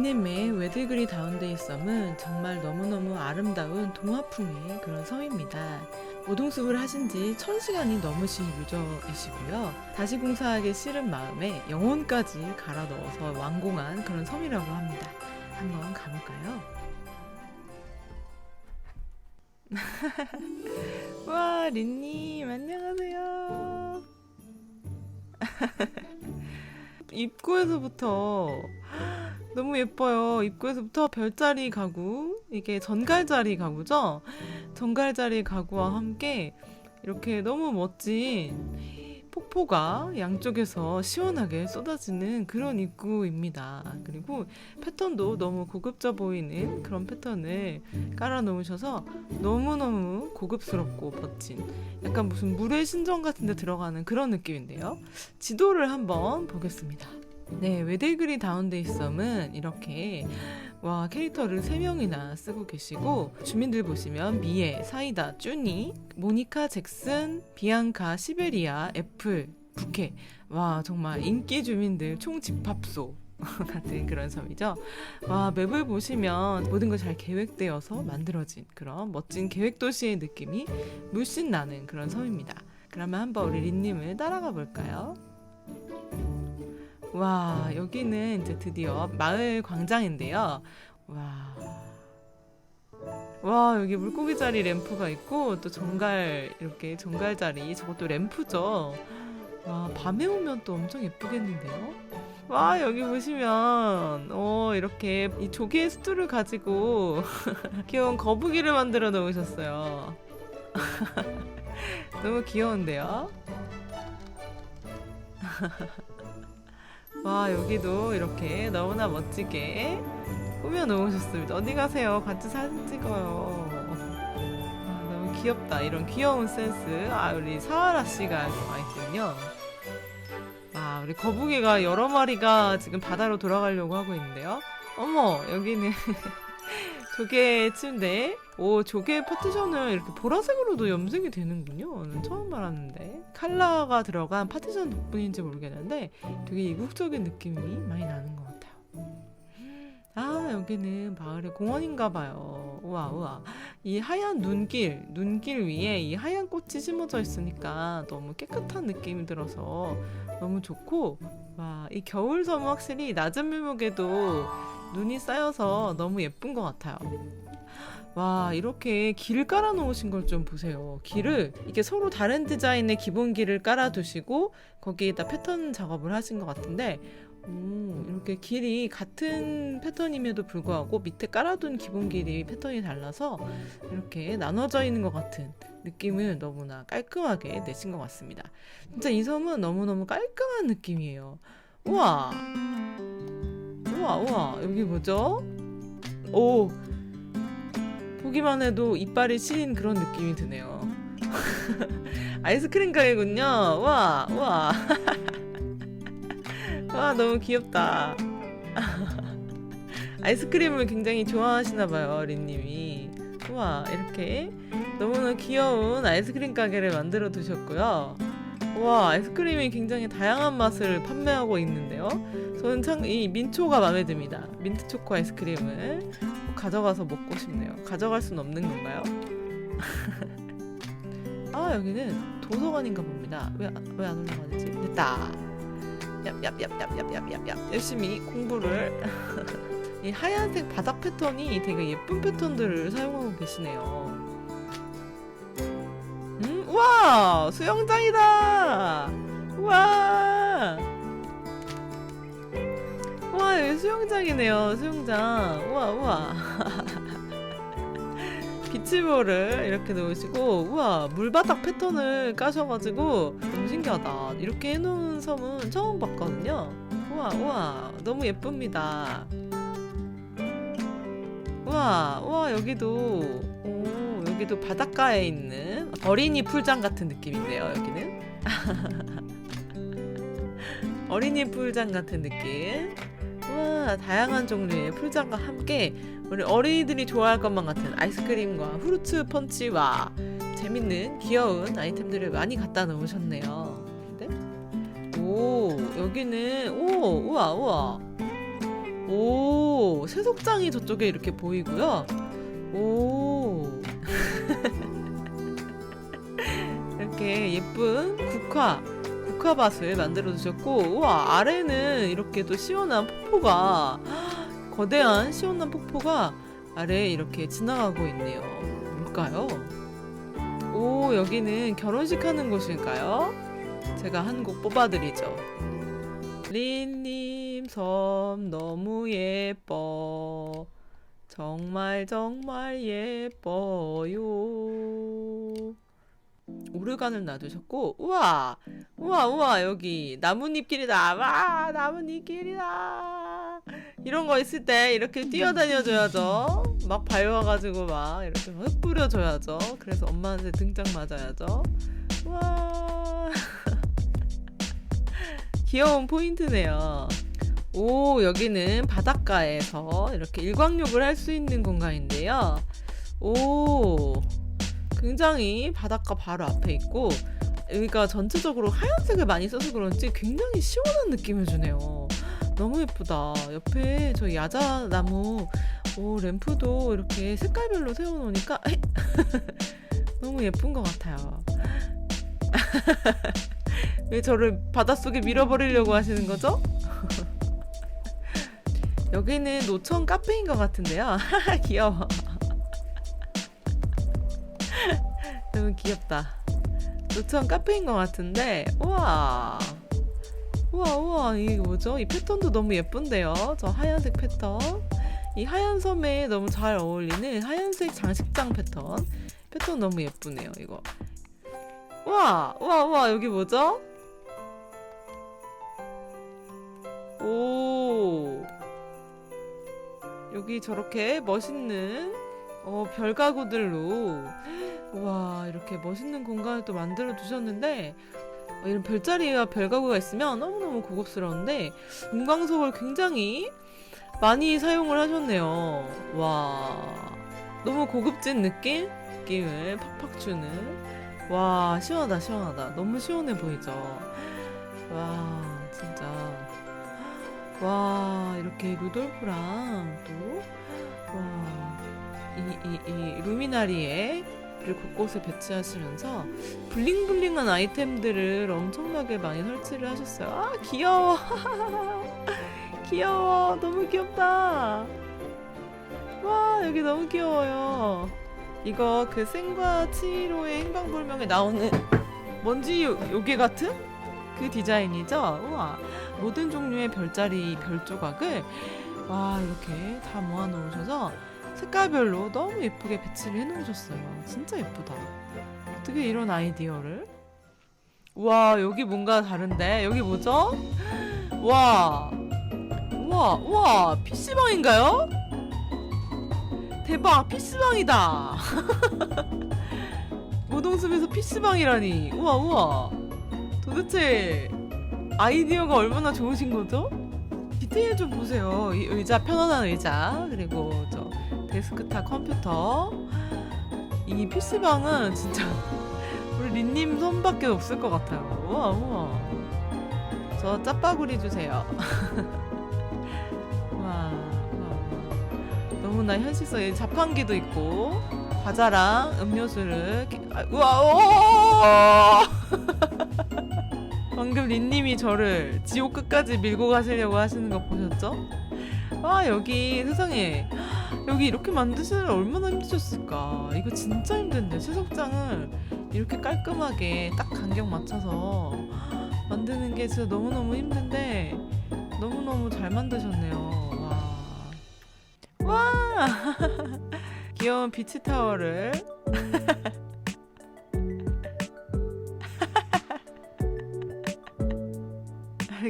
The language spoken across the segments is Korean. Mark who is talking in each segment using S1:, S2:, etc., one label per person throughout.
S1: 린님의 웨들그리 다운데이 썸은 정말 너무너무 아름다운 동화풍의 그런 섬입니다. 오동숲을 하신 지 1000시간이 넘으신 유저이시고요. 다시 공사하기 싫은 마음에 영혼까지 갈아 넣어서 완공한 그런 섬이라고 합니다. 한번 가볼까요? 와, 린님, 안녕하세요. 입구에서부터 너무 예뻐요. 입구에서부터 별자리 가구, 이게 전갈자리 가구죠? 전갈자리 가구와 함께 이렇게 너무 멋진 폭포가 양쪽에서 시원하게 쏟아지는 그런 입구입니다. 그리고 패턴도 너무 고급져 보이는 그런 패턴을 깔아 놓으셔서 너무너무 고급스럽고 멋진 약간 무슨 물의 신전 같은 데 들어가는 그런 느낌인데요. 지도를 한번 보겠습니다. 네, 웨들그리 다운데이 썸은 이렇게 와 캐릭터를 3명이나 쓰고 계시고 주민들 보시면 미에, 사이다, 쭈니, 모니카, 잭슨, 비앙카, 시베리아, 애플, 부케 와 정말 인기 주민들 총 집합소 같은 그런 섬이죠. 와 맵을 보시면 모든 걸 잘 계획되어서 만들어진 그런 멋진 계획 도시의 느낌이 물씬 나는 그런 섬입니다. 그러면 한번 우리 린님을 따라가 볼까요? 와 여기는 이제 드디어 마을 광장인데요. 와. 와 여기 물고기 자리 램프가 있고 또 정갈 이렇게 정갈 자리 저것도 램프죠. 와 밤에 오면 또 엄청 예쁘겠는데요. 와 여기 보시면 어 이렇게 이 조개 스투를 가지고 귀여운 거북이를 만들어 놓으셨어요. 너무 귀여운데요. 와 여기도 이렇게 너무나 멋지게 꾸며 놓으셨습니다. 어디 가세요? 같이 사진 찍어요. 아, 너무 귀엽다. 이런 귀여운 센스. 아 우리 사하라 씨가 와 있군요. 아 우리 거북이가 여러 마리가 지금 바다로 돌아가려고 하고 있는데요. 어머 여기는 조개 침대. 오 조개 파티션을 이렇게 보라색으로도 염색이 되는군요. 처음 알았는데 컬러가 들어간 파티션 덕분인지 모르겠는데 되게 이국적인 느낌이 많이 나는 것 같아요. 아 여기는 마을의 공원인가 봐요. 우와 우와 이 하얀 눈길 눈길 위에 이 하얀 꽃이 심어져 있으니까 너무 깨끗한 느낌이 들어서 너무 좋고 와 이 겨울 섬은 확실히 낮은 묘목에도 눈이 쌓여서 너무 예쁜 것 같아요. 와 이렇게 길을 깔아 놓으신 걸 좀 보세요. 길을 이게 서로 다른 디자인의 기본 길을 깔아 두시고 거기에다 패턴 작업을 하신 것 같은데 오, 이렇게 길이 같은 패턴임에도 불구하고 밑에 깔아둔 기본 길이 패턴이 달라서 이렇게 나눠져 있는 것 같은 느낌을 너무나 깔끔하게 내신 것 같습니다. 진짜 이 섬은 너무너무 깔끔한 느낌이에요. 우와! 우와, 우와, 여기 뭐죠? 오! 보기만 해도 이빨이 시린 그런 느낌이 드네요. 아이스크림 가게군요. 와, 와. 와, 너무 귀엽다. 아이스크림을 굉장히 좋아하시나 봐요, 린님이. 와, 이렇게 너무나 귀여운 아이스크림 가게를 만들어 두셨고요. 와, 아이스크림이 굉장히 다양한 맛을 판매하고 있는데요. 저는 참 이 민초가 마음에 듭니다. 민트 초코 아이스크림을 꼭 가져가서 먹고 싶네요. 가져갈 순 없는 건가요? 아 여기는 도서관인가 봅니다. 왜 왜 안 올라가지? 됐다. 얍얍얍얍얍얍얍 열심히 공부를 이 하얀색 바닥 패턴이 되게 예쁜 패턴들을 사용하고 계시네요. 음와 수영장이다. 우와. 와 여기 수영장이네요 수영장. 우와 우와. 비치볼을 이렇게 놓으시고 우와 물바닥 패턴을 까셔가지고 너무 신기하다. 이렇게 해놓은 섬은 처음 봤거든요. 우와 우와 너무 예쁩니다. 우와 우와 여기도 오 여기도 바닷가에 있는 어린이 풀장 같은 느낌인데요 여기는. 어린이 풀장 같은 느낌 우와 다양한 종류의 풀장과 함께 우리 어린이들이 좋아할 것만 같은 아이스크림과 후르츠 펀치와 재밌는 귀여운 아이템들을 많이 갖다 놓으셨네요. 네? 오 여기는 오 우와 우와 오, 세속장이 저쪽에 이렇게 보이고요. 오. 이렇게 예쁜 국화, 국화밭을 만들어 주셨고, 우와, 아래는 이렇게 또 시원한 폭포가, 거대한 시원한 폭포가 아래에 이렇게 지나가고 있네요. 뭘까요? 오, 여기는 결혼식 하는 곳일까요? 제가 한 곡 뽑아드리죠. 린님 섬 너무 예뻐. 정말 정말 예뻐요. 오르간을 놔두셨고, 우와! 우와, 우와, 여기 나뭇잎길이다. 와, 나뭇잎길이다. 이런 거 있을 때 이렇게 뛰어다녀줘야죠. 막 밟아가지고 막 이렇게 흙 뿌려줘야죠. 그래서 엄마한테 등짝 맞아야죠. 와. 귀여운 포인트네요. 오, 여기는 바닷가에서 이렇게 일광욕을 할 수 있는 공간인데요. 오, 굉장히 바닷가 바로 앞에 있고, 여기가 전체적으로 하얀색을 많이 써서 그런지 굉장히 시원한 느낌을 주네요. 너무 예쁘다. 옆에 저 야자나무, 오, 램프도 이렇게 색깔별로 세워놓으니까, 너무 예쁜 것 같아요. 왜 저를 바닷속에 밀어버리려고 하시는 거죠? 여기는 노천 카페인 것 같은데요. 귀여워. 너무 귀엽다. 노천 카페인 것 같은데, 우와. 우와, 우와, 이게 뭐죠? 이 패턴도 너무 예쁜데요? 저 하얀색 패턴. 이 하얀 섬에 너무 잘 어울리는 하얀색 장식장 패턴. 패턴 너무 예쁘네요, 이거. 우와, 우와, 우와, 여기 뭐죠? 오. 여기 저렇게 멋있는 어, 별가구들로 와 이렇게 멋있는 공간을 또 만들어 두셨는데 어, 이런 별자리와 별가구가 있으면 너무너무 고급스러운데 문광석을 굉장히 많이 사용을 하셨네요. 와 너무 고급진 느낌? 느낌을 팍팍 주는 와 시원하다 시원하다 너무 시원해 보이죠. 와 진짜 와 이렇게 루돌프랑 또와이 이이 루미나리에 를 곳곳에 배치하시면서 블링블링한 아이템들을 엄청나게 많이 설치를 하셨어요. 아 귀여워 귀여워 너무 귀엽다. 와 여기 너무 귀여워요. 이거 그 생과 치로의 행방불명에 나오는 먼지 요, 요괴 같은 그 디자인이죠. 우와 모든 종류의 별자리 별 조각을 와 이렇게 다 모아 놓으셔서 색깔별로 너무 예쁘게 배치를 해 놓으셨어요. 진짜 예쁘다. 어떻게 이런 아이디어를? 와 여기 뭔가 다른데 여기 뭐죠? 와, 와, 와 PC방인가요? 대박 PC방이다. 모동숲에서 PC방이라니. 우와 우와. 도대체 아이디어가 얼마나 좋으신 거죠? 디테일 좀 보세요. 이 의자 편안한 의자 그리고 저 데스크탑 컴퓨터. 이 PC방은 진짜 우리 린님 손밖에 없을 것 같아요. 우와 우와. 저 짜파구리 주세요. 우와. 너무나 현실성이 자판기도 있고 과자랑 음료수를 이렇게- 아, 우와 오! 방금 린님이 저를 지옥 끝까지 밀고 가시려고 하시는 거 보셨죠? 아 여기 세상에 여기 이렇게 만드시느라 얼마나 힘드셨을까? 이거 진짜 힘든데. 세석장을 이렇게 깔끔하게 딱 간격 맞춰서 만드는 게 진짜 너무너무 힘든데 너무너무 잘 만드셨네요. 와, 와! 귀여운 비치 타워를.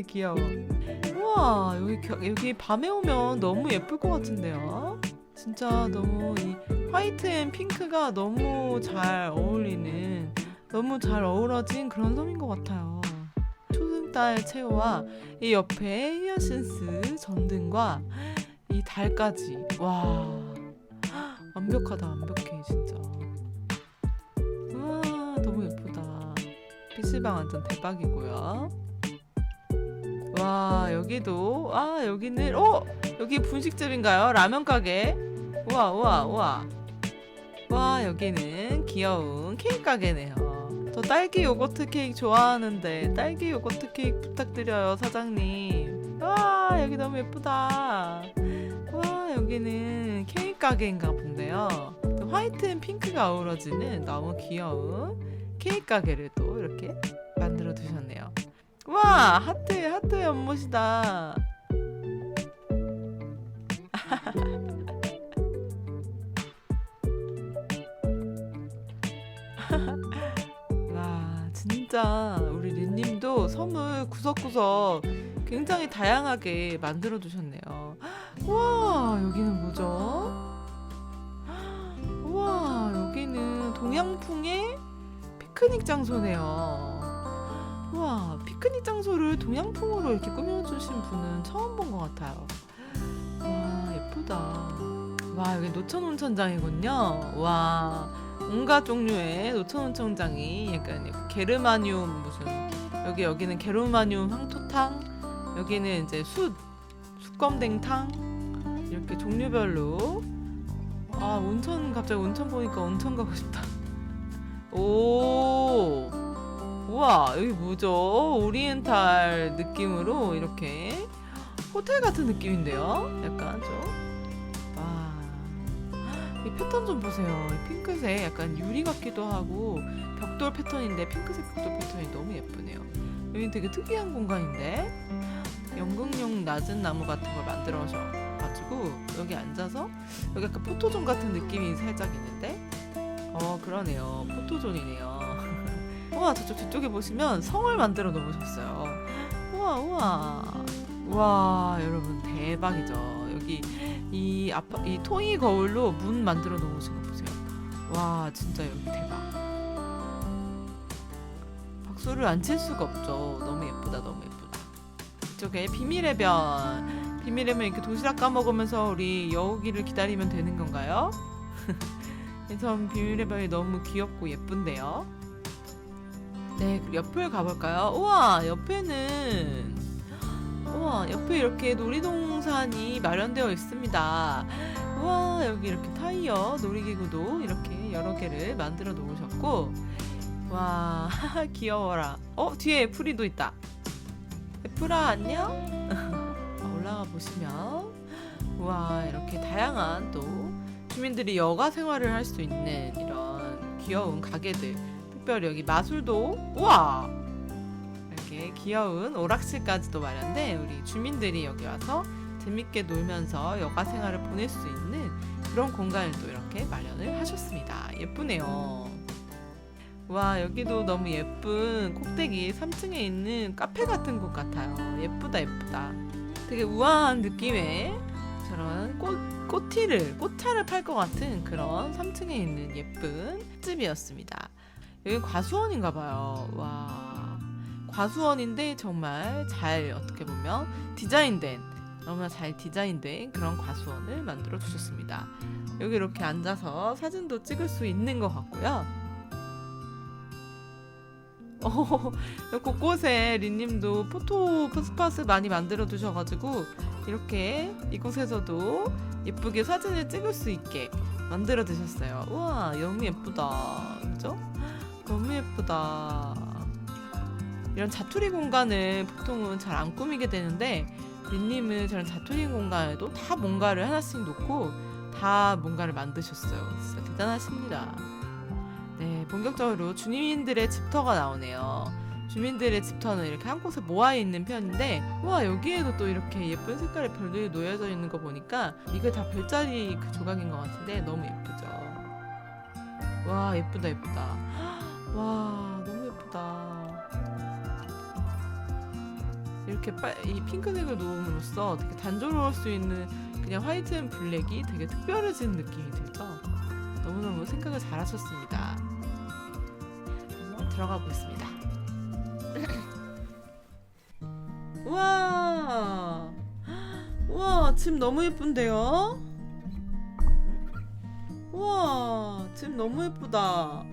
S1: 귀여워. 우와 여기 겨- 여기 밤에 오면 너무 예쁠 것 같은데요. 진짜 너무 이 화이트 앤 핑크가 너무 잘 어울리는 너무 잘 어우러진 그런 섬인 것 같아요. 초승달 채호와 이 옆에 히어신스 전등과 이 달까지 와 완벽하다 완벽해 진짜. 우와 너무 예쁘다. PC방 완전 대박이고요. 와 여기도 아 여기는 어 여기 분식집인가요? 라면 가게. 우와 우와 우와. 와 여기는 귀여운 케이크 가게네요. 저 딸기 요거트 케이크 좋아하는데 딸기 요거트 케이크 부탁드려요 사장님. 와 여기 너무 예쁘다. 와 여기는 케이크 가게인가 본데요. 또 화이트 앤 핑크가 어우러지는 너무 귀여운 케이크 가게를 또 이렇게 만들어 두셨네요. 와 하트 하트 연못이다. 와 진짜 우리 린님도 선물 구석구석 굉장히 다양하게 만들어 두셨네요. 와 여기는 뭐죠? 와 여기는 동양풍의 피크닉 장소네요. 와 피크닉 장소를 동양풍으로 이렇게 꾸며주신 분은 처음 본 것 같아요. 와 예쁘다. 와 여기 노천 온천장이군요. 와 온갖 종류의 노천 온천장이 약간 게르마늄 무슨 여기 여기는 게르마늄 황토탕 여기는 이제 숯 숯검댕탕 이렇게 종류별로 아 온천 갑자기 온천 보니까 온천 가고 싶다. 오 우와 여기 뭐죠? 오리엔탈 느낌으로 이렇게 호텔 같은 느낌인데요. 약간 좀 와. 이 패턴 좀 보세요. 이 핑크색 약간 유리 같기도 하고 벽돌 패턴인데 핑크색 벽돌 패턴이 너무 예쁘네요. 여기 되게 특이한 공간인데 연극용 낮은 나무 같은 걸 만들어서 가지고 여기 앉아서 여기 약간 포토존 같은 느낌이 살짝 있는데 어 그러네요. 포토존이네요. 우와 저쪽 뒤쪽에 보시면 성을 만들어 놓으셨어요. 우와 우와 우와 여러분 대박이죠. 여기 이 아파 이 토이 거울로 문 만들어 놓으신 거 보세요. 와 진짜 여기 대박. 박수를 안 칠 수가 없죠. 너무 예쁘다 너무 예쁘다. 이쪽에 비밀의 변. 비밀의 변 이렇게 도시락 까먹으면서 우리 여우기를 기다리면 되는 건가요? 그래서 비밀의 변이 너무 귀엽고 예쁜데요. 네, 옆을 가볼까요? 우와, 옆에는 우와, 옆에 이렇게 놀이동산이 마련되어 있습니다. 우와, 여기 이렇게 타이어 놀이기구도 이렇게 여러 개를 만들어 놓으셨고, 와, 귀여워라. 어, 뒤에 애플이도 있다. 애플아, 안녕? 올라가 보시면, 우와, 이렇게 다양한 또 주민들이 여가 생활을 할 수 있는 이런 귀여운 가게들. 특별히 여기 마술도 우와 이렇게 귀여운 오락실까지도 마련돼 우리 주민들이 여기 와서 재밌게 놀면서 여가 생활을 보낼 수 있는 그런 공간을 또 이렇게 마련을 하셨습니다. 예쁘네요. 와 여기도 너무 예쁜 꼭대기 3층에 있는 카페 같은 곳 같아요. 예쁘다 예쁘다. 되게 우아한 느낌의 저런 꽃 꽃티를 꽃차를 팔 것 같은 그런 3층에 있는 예쁜 집이었습니다. 여기 과수원인가 봐요. 와. 과수원인데 정말 잘 어떻게 보면 디자인된 너무나 잘 디자인된 그런 과수원을 만들어 주셨습니다. 여기 이렇게 앉아서 사진도 찍을 수 있는 것 같고요. 어, 곳곳에 린님도 포토 스팟을 많이 만들어 두셔가지고 이렇게 이곳에서도 예쁘게 사진을 찍을 수 있게 만들어 두셨어요. 우와, 너무 예쁘다. 그죠? 너무 예쁘다. 이런 자투리 공간을 보통은 잘 안 꾸미게 되는데 린님은 저런 자투리 공간에도 다 뭔가를 하나씩 놓고 다 뭔가를 만드셨어요. 진짜 대단하십니다. 네, 본격적으로 주민들의 집터가 나오네요. 주민들의 집터는 이렇게 한 곳에 모아 있는 편인데, 와 여기에도 또 이렇게 예쁜 색깔의 별들이 놓여져 있는 거 보니까 이게 다 별자리 그 조각인 것 같은데 너무 예쁘죠. 와 예쁘다 예쁘다. 와 너무 예쁘다. 이렇게 빨, 이 핑크색을 놓음으로써 되게 단조로울 수 있는 그냥 화이트 앤 블랙이 되게 특별해진 느낌이 들죠. 너무너무 생각을 잘하셨습니다. 한번 들어가 보겠습니다. 우와, 우와, 집 너무 예쁜데요? 우와, 집 너무 예쁘다.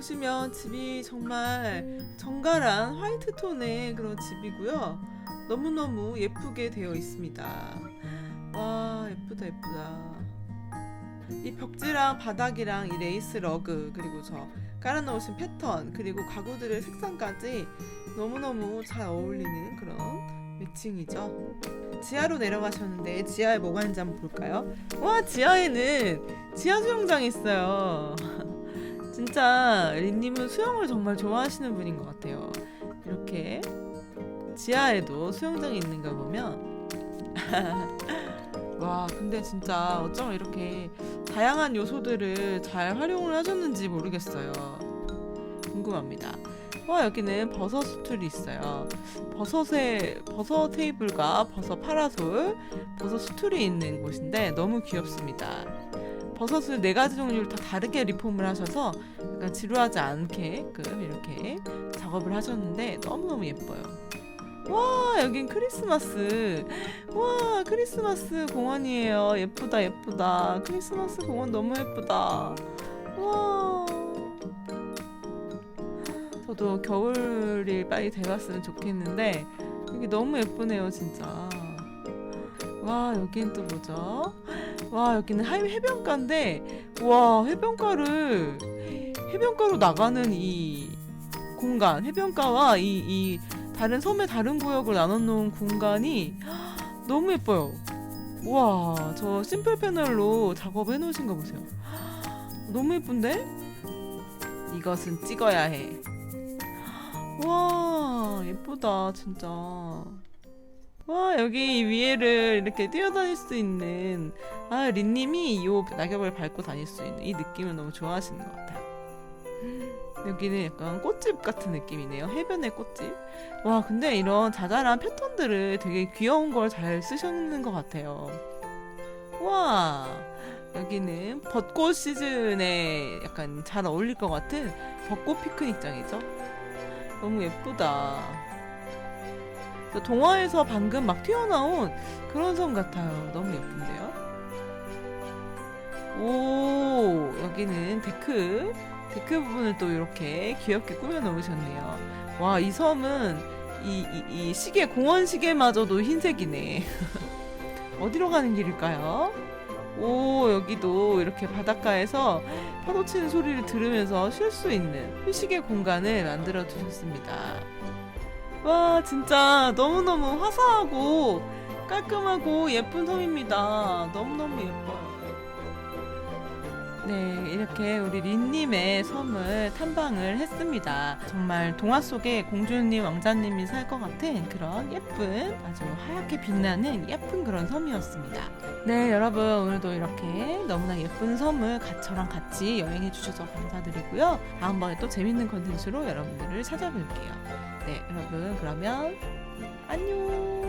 S1: 보시면 집이 정말 정갈한 화이트 톤의 그런 집이고요. 너무너무 예쁘게 되어 있습니다. 와 예쁘다 예쁘다. 이 벽지랑 바닥이랑 이 레이스 러그 그리고 저 깔아놓으신 패턴 그리고 가구들의 색상까지 너무너무 잘 어울리는 그런 매칭이죠. 지하로 내려가셨는데 지하에 뭐가 있는지 한번 볼까요? 와 지하에는 지하 수영장이 있어요. 진짜 린님은 수영을 정말 좋아하시는 분인 것 같아요. 이렇게 지하에도 수영장이 있는 걸 보면 와 근데 진짜 어쩜 이렇게 다양한 요소들을 잘 활용을 하셨는지 모르겠어요. 궁금합니다. 와 여기는 버섯 수툴이 있어요. 버섯에 버섯 테이블과 버섯 파라솔, 버섯 수툴이 있는 곳인데 너무 귀엽습니다. 버섯을 네 가지 종류를 다 다르게 리폼을 하셔서 약간 지루하지 않게끔 이렇게 작업을 하셨는데 너무너무 예뻐요. 와 여긴 크리스마스. 와 크리스마스 공원이에요. 예쁘다 예쁘다. 크리스마스 공원 너무 예쁘다. 와. 저도 겨울이 빨리 돼갔으면 좋겠는데 여기 너무 예쁘네요 진짜. 와 여긴 또 뭐죠 와 여기는 하임 해변가인데 와 해변가를 해변가로 나가는 이 공간 해변가와 이, 이 다른 섬의 다른 구역을 나눠 놓은 공간이 너무 예뻐요. 와, 저 심플 패널로 작업해 놓으신 거 보세요. 너무 예쁜데? 이것은 찍어야 해. 와, 예쁘다, 진짜. 와, 여기 위에를 이렇게 뛰어다닐 수 있는, 아, 린님이 이 낙엽을 밟고 다닐 수 있는 이 느낌을 너무 좋아하시는 것 같아요. 여기는 약간 꽃집 같은 느낌이네요. 해변의 꽃집. 와, 근데 이런 자잘한 패턴들을 되게 귀여운 걸 잘 쓰셨는 것 같아요. 와, 여기는 벚꽃 시즌에 약간 잘 어울릴 것 같은 벚꽃 피크닉장이죠. 너무 예쁘다. 저 동화에서 방금 막 튀어나온 그런 섬 같아요. 너무 예쁜데요? 오, 여기는 데크. 데크 부분을 또 이렇게 귀엽게 꾸며 놓으셨네요. 와, 이 섬은 이, 이, 이 시계, 공원 시계마저도 흰색이네. 어디로 가는 길일까요? 오, 여기도 이렇게 바닷가에서 파도 치는 소리를 들으면서 쉴 수 있는 휴식의 공간을 만들어 두셨습니다. 와, 진짜 너무너무 화사하고 깔끔하고 예쁜 섬입니다. 너무너무 예뻐요. 네, 이렇게 우리 린님의 섬을 탐방을 했습니다. 정말 동화 속에 공주님, 왕자님이 살 것 같은 그런 예쁜, 아주 하얗게 빛나는 예쁜 그런 섬이었습니다. 네, 여러분, 오늘도 이렇게 너무나 예쁜 섬을 가- 저랑 같이 여행해 주셔서 감사드리고요. 다음번에 또 재밌는 컨텐츠로 여러분들을 찾아뵐게요. 네, 여러분, 그러면 안녕!